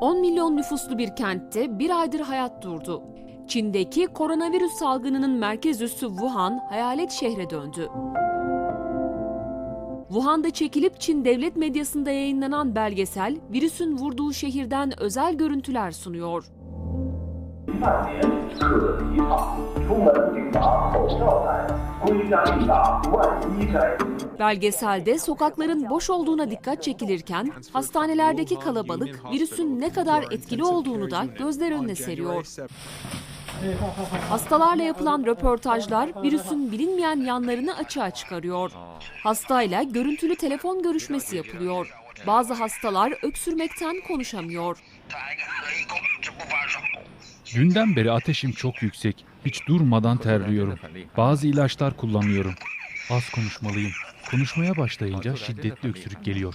10 milyon nüfuslu bir kentte bir aydır hayat durdu. Çin'deki koronavirüs salgınının merkez üssü Wuhan hayalet şehre döndü. Wuhan'da çekilip Çin devlet medyasında yayınlanan belgesel, virüsün vurduğu şehirden özel görüntüler sunuyor. 半年可一套，出门请把口罩戴，归家必把外衣摘。 Belgeselde sokakların boş olduğuna dikkat çekilirken hastanelerdeki kalabalık virüsün ne kadar etkili olduğunu da gözler önüne seriyor. Hastalarla yapılan röportajlar virüsün bilinmeyen yanlarını açığa çıkarıyor. Hastayla görüntülü telefon görüşmesi yapılıyor. Bazı hastalar öksürmekten konuşamıyor. Dünden beri ateşim çok yüksek. Hiç durmadan terliyorum. Bazı ilaçlar kullanıyorum. Az konuşmalıyım. Konuşmaya başlayınca şiddetli öksürük geliyor.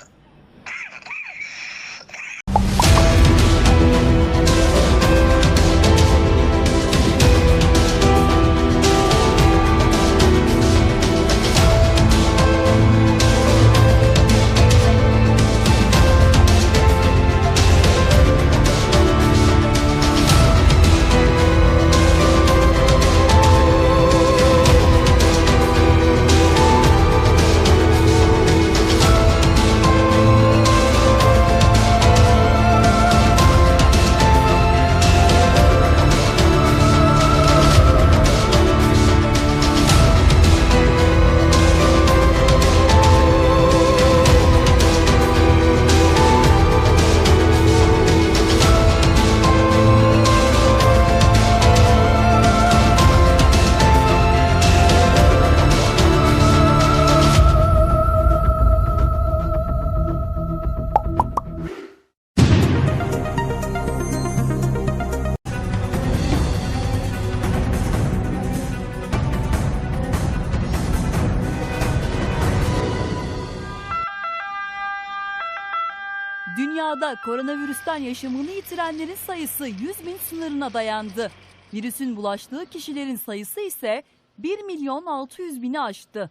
Dünyada koronavirüsten yaşamını yitirenlerin sayısı 100 bin sınırına dayandı. Virüsün bulaştığı kişilerin sayısı ise 1 milyon 600 bini aştı.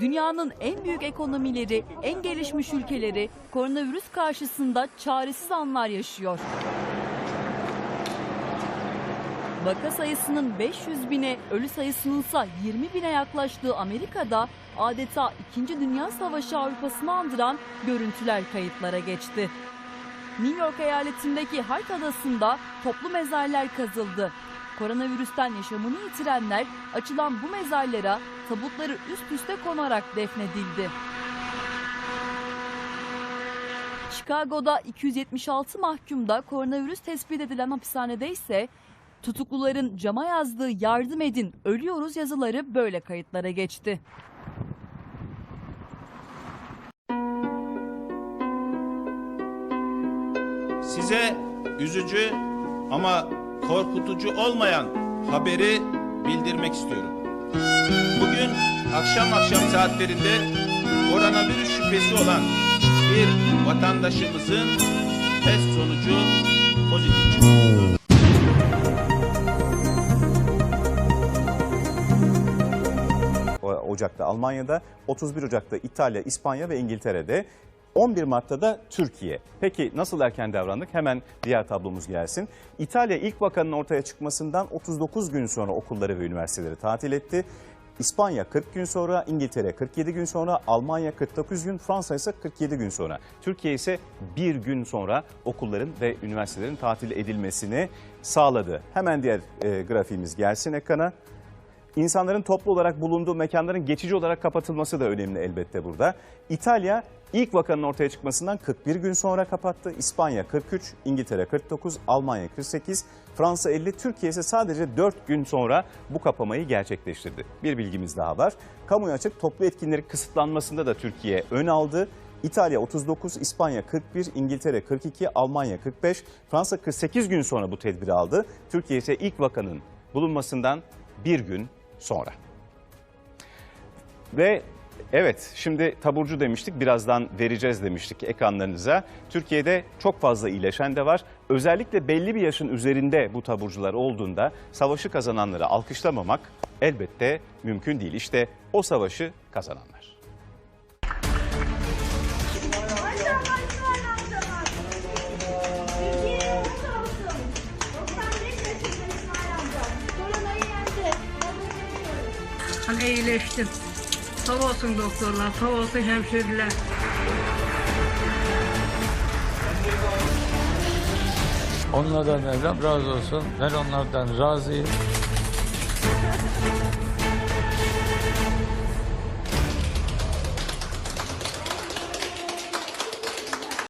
Dünyanın en büyük ekonomileri, en gelişmiş ülkeleri koronavirüs karşısında çaresiz anlar yaşıyor. Vaka sayısının 500 bine, ölü sayısının ise 20 bine yaklaştığı Amerika'da adeta 2. Dünya Savaşı Avrupa'sını andıran görüntüler kayıtlara geçti. New York eyaletindeki Hart Adası'nda toplu mezarlar kazıldı. Koronavirüsten yaşamını yitirenler açılan bu mezarlara tabutları üst üste konarak defnedildi. Chicago'da 276 mahkumda koronavirüs tespit edilen hapishanede ise tutukluların cama yazdığı yardım edin ölüyoruz yazıları böyle kayıtlara geçti. Size üzücü ama korkutucu olmayan haberi bildirmek istiyorum. Bugün akşam akşam saatlerinde koronavirüs şüphesi olan bir vatandaşımızın test sonucu pozitif çıktı. Ocak'ta Almanya'da, 31 Ocak'ta İtalya, İspanya ve İngiltere'de. 11 Mart'ta da Türkiye. Peki nasıl erken davrandık? Hemen diğer tablomuz gelsin. İtalya ilk vakanın ortaya çıkmasından 39 gün sonra okulları ve üniversiteleri tatil etti. İspanya 40 gün sonra, İngiltere 47 gün sonra, Almanya 49 gün, Fransa ise 47 gün sonra. Türkiye ise bir gün sonra okulların ve üniversitelerin tatil edilmesini sağladı. Hemen diğer e, grafiğimiz gelsin ekrana. İnsanların toplu olarak bulunduğu mekanların geçici olarak kapatılması da önemli elbette burada. İtalya ilk vakanın ortaya çıkmasından 41 gün sonra kapattı. İspanya 43, İngiltere 49, Almanya 48, Fransa 50, Türkiye ise sadece 4 gün sonra bu kapamayı gerçekleştirdi. Bir bilgimiz daha var. Kamuya açık toplu etkinlerin kısıtlanmasında da Türkiye ön aldı. İtalya 39, İspanya 41, İngiltere 42, Almanya 45, Fransa 48 gün sonra bu tedbiri aldı. Türkiye ise ilk vakanın bulunmasından bir gün sonra. Ve evet şimdi taburcu demiştik birazdan vereceğiz demiştik ekranlarınıza. Türkiye'de çok fazla iyileşen de var. Özellikle belli bir yaşın üzerinde bu taburcular olduğunda savaşı kazananları alkışlamamak elbette mümkün değil. İşte o savaşı kazananlar. İyileştim. Sağ olsun doktorlar, sağ olsun hemşireler. Onlardan Mevlam razı olsun. Ben onlardan razıyım.